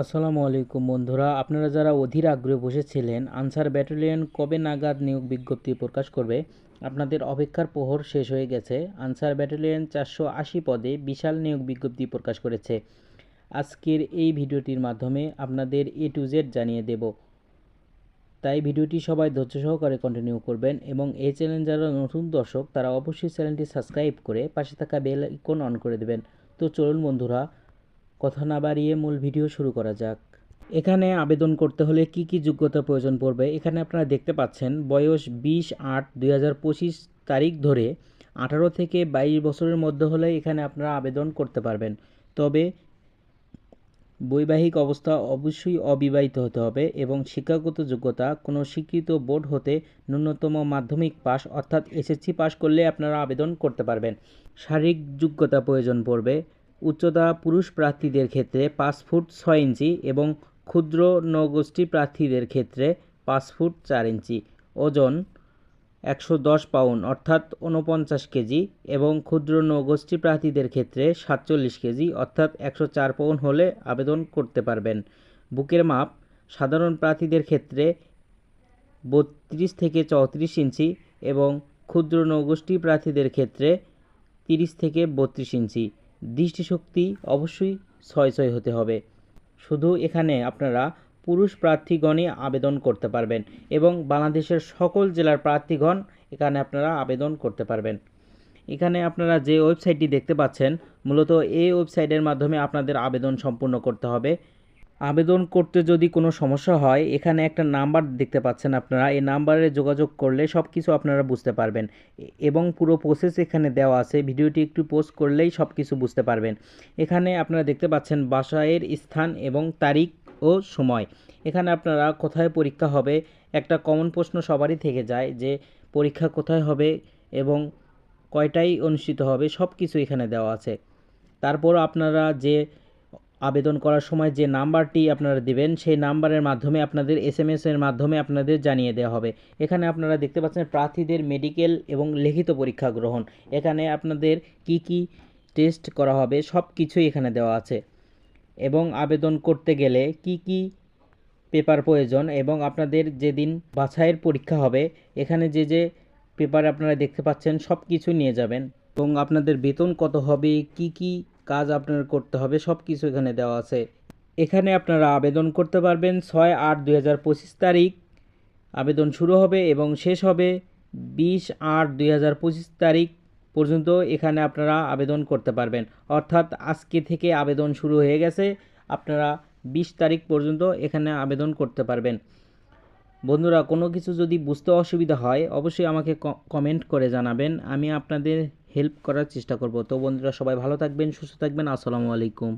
আসসালামু আলাইকুম বন্ধুরা, আপনারা যারা অধীর আগ্রহে বসেছিলেন, আনসার ব্যাটালিয়ন কবে নাগাদ নিয়োগ বিজ্ঞপ্তি প্রকাশ করবে? আপনাদের অপেক্ষার প্রহর শেষ হয়ে গেছে। আনসার ব্যাটালিয়ন চারশো আশি পদে বিশাল নিয়োগ বিজ্ঞপ্তি প্রকাশ করেছে। আজকের এই ভিডিওটির মাধ্যমে আপনাদের এ টু জেড জানিয়ে দেব। তাই ভিডিওটি সবাই ধৈর্য সহকারে কন্টিনিউ করবেন এবং এই চ্যানেল যারা নতুন দর্শক, তারা অবশ্যই চ্যানেলটি সাবস্ক্রাইব করে পাশে থাকা বেল আইকন অন করে দেবেন। তো চলুন বন্ধুরা কথা না বাড়িয়ে মূল ভিডিও শুরু করা যাক। এখানে আবেদন করতে হলে কি কি যোগ্যতা প্রয়োজন পড়বে? এখানে আপনারা দেখতে পাচ্ছেন, বয়স বিশ আট দুই তারিখ ধরে আঠারো থেকে বাইশ বছরের মধ্যে হলে এখানে আপনারা আবেদন করতে পারবেন। তবে বৈবাহিক অবস্থা অবশ্যই অবিবাহিত হতে হবে এবং শিক্ষাগত যোগ্যতা কোনো স্বীকৃত বোর্ড হতে ন্যূনতম মাধ্যমিক পাস অর্থাৎ এসএসসি পাস করলে আপনারা আবেদন করতে পারবেন। শারীরিক যোগ্যতা প্রয়োজন পড়বে উচ্চতা পুরুষ প্রার্থীদের ক্ষেত্রে পাঁচ ফুট ছয় ইঞ্চি এবং ক্ষুদ্র নগোষ্ঠী প্রার্থীদের ক্ষেত্রে পাঁচ ফুট চার ইঞ্চি। ওজন একশো দশ পাউন্ড, অর্থাৎ উনপঞ্চাশ কেজি এবং ক্ষুদ্র নগোষ্ঠী প্রার্থীদের ক্ষেত্রে সাতচল্লিশ কেজি, অর্থাৎ একশো চার পাউন্ড হলে আবেদন করতে পারবেন। বুকের মাপ, সাধারণ প্রার্থীদের ক্ষেত্রে বত্রিশ থেকে চৌত্রিশ ইঞ্চি এবং ক্ষুদ্র নগোষ্ঠী প্রার্থীদের ক্ষেত্রে তিরিশ থেকে বত্রিশ ইঞ্চি। দৃষ্টিশক্তি অবশ্যই ছয় ছয় হতে হবে। শুধু এখানে আপনারা পুরুষ প্রার্থীগণই আবেদন করতে পারবেন এবং বাংলাদেশের সকল জেলার প্রার্থীগণ এখানে আপনারা আবেদন করতে পারবেন। এখানে আপনারা যে ওয়েবসাইটটি দেখতে পাচ্ছেন, মূলত এই ওয়েবসাইটের মাধ্যমে আপনাদের আবেদন সম্পূর্ণ করতে হবে। আবেদন করতে যদি কোনো সমস্যা হয়, এখানে একটা নাম্বার দেখতে পাচ্ছেন আপনারা। এই নাম্বারে যোগাযোগ করলে সব কিছু আপনারা বুঝতে পারবেন। এবং পুরো প্রসেস এখানে দেওয়া আছে। ভিডিওটি একটু পোস্ট করলেই সব কিছু বুঝতে পারবেন। এখানে আপনারা দেখতে পাচ্ছেন বাসায়ের স্থান এবং তারিখ ও সময়। এখানে আপনারা কোথায় পরীক্ষা হবে, একটা কমন প্রশ্ন সবারই থেকে যায় যে পরীক্ষা কোথায় হবে এবং কয়টায় অনুষ্ঠিত হবে সব কিছু এখানে দেওয়া আছে। তারপর আপনারা যে আবেদন করার সময় যে নাম্বারটি আপনারা দিবেন, সেই নাম্বারের মাধ্যমে আপনাদের এস এম এর মাধ্যমে আপনাদের জানিয়ে দেওয়া হবে। এখানে আপনারা দেখতে পাচ্ছেন প্রার্থীদের মেডিকেল এবং লিখিত পরীক্ষা গ্রহণ। এখানে আপনাদের কি কি টেস্ট করা হবে সব কিছুই এখানে দেওয়া আছে। এবং আবেদন করতে গেলে কি কি পেপার প্রয়োজন এবং আপনাদের যেদিন বাছাইয়ের পরীক্ষা হবে, এখানে যে যে পেপার আপনারা দেখতে পাচ্ছেন সব কিছু নিয়ে যাবেন। এবং আপনাদের বেতন কত হবে, কি কি কাজ আপনার করতে হবে সব কিছু এখানে দেওয়া আছে। এখানে আপনারা আবেদন করতে পারবেন ছয় আট দুই তারিখ। আবেদন শুরু হবে এবং শেষ হবে বিশ আট দুই তারিখ পর্যন্ত এখানে আপনারা আবেদন করতে পারবেন। অর্থাৎ আজকে থেকে আবেদন শুরু হয়ে গেছে, আপনারা বিশ তারিখ পর্যন্ত এখানে আবেদন করতে পারবেন। বন্ধুরা, কোনো কিছু যদি বুঝতে অসুবিধা হয়, অবশ্যই আমাকে কমেন্ট করে জানাবেন। আমি আপনাদের হেল্প করার চেষ্টা করব। তো বন্ধুরা সবাই ভালো থাকবেন সুস্থ থাকবেন। আসসালামু আলাইকুম।